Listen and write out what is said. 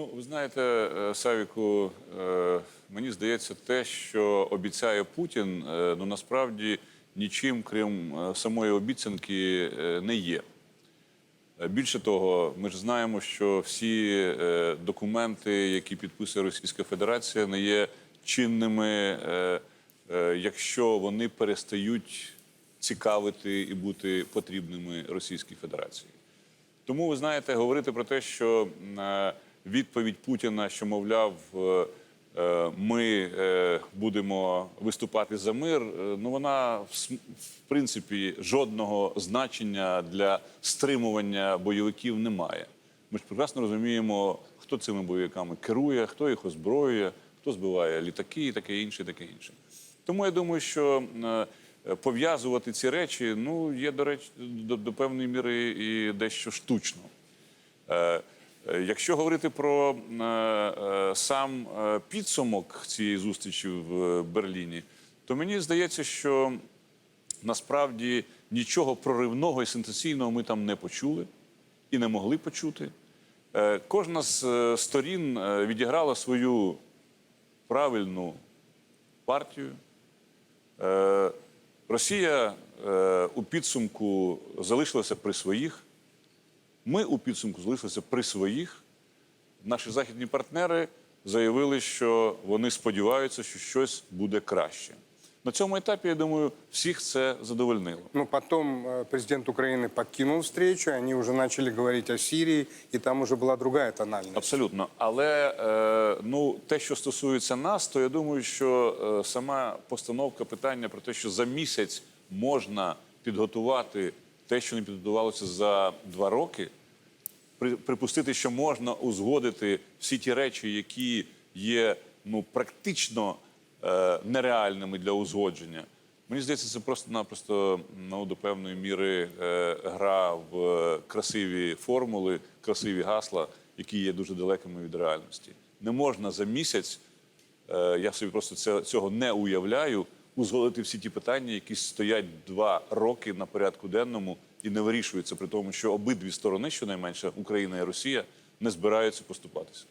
Ну, ви знаєте, е, Савіку, е, мені здається, те, що обіцяє Путін, е, ну насправді нічим, крім самої обіцянки, не є. Більше того, ми ж знаємо, що всі документи, які підписує Російська Федерація, не є чинними, якщо вони перестають цікавити і бути потрібними Російській Федерації. Тому ви знаєте, говорити про те, що відповідь Путіна, що мовляв, е, е, ми е, будемо виступати за мир, ну вона в принципі жодного значення для стримування бойовиків немає. Ми ж прекрасно розуміємо, хто цими бойовиками керує, хто їх озброює, хто збиває літаки і таке інше, таке інше. Тому я думаю, що пов'язувати ці речі ну є до речі до, до певної міри і дещо штучно. Е, Якщо говорити про е, е, сам підсумок цієї зустрічі в Берліні, то мені здається, що насправді нічого проривного і сенсаційного ми там не почули і не могли почути. Кожна з сторін відіграла свою правильну партію. Росія у підсумку залишилася при своїх. Ми у підсумку залишилися при своїх. Наші західні партнери заявили, що вони сподіваються, що щось буде краще. На цьому етапі, я думаю, всіх це задовольнило. Ну, потом э, президент Украины покинул встречу, они уже начали говорить о Сирии, и там уже была другая тональность. Абсолютно. Але е, ну, те, що стосується нас, то я думаю, що е, сама постановка питання про те, що за місяць можна підготувати те, що не підготувалося за два роки, при- припустити, що можна узгодити всі ті речі, які є ну, практично е, нереальними для узгодження. Мені здається, це просто-напросто ну, до певної міри е, гра в е, красиві формули, красиві гасла, які є дуже далекими від реальності. Не можна за місяць, е, я собі просто це, цього не уявляю, узгодити всі ті питання, які стоять два роки на порядку денному і не вирішуються, при тому, що обидві сторони, щонайменше Україна і Росія, не збираються поступатися.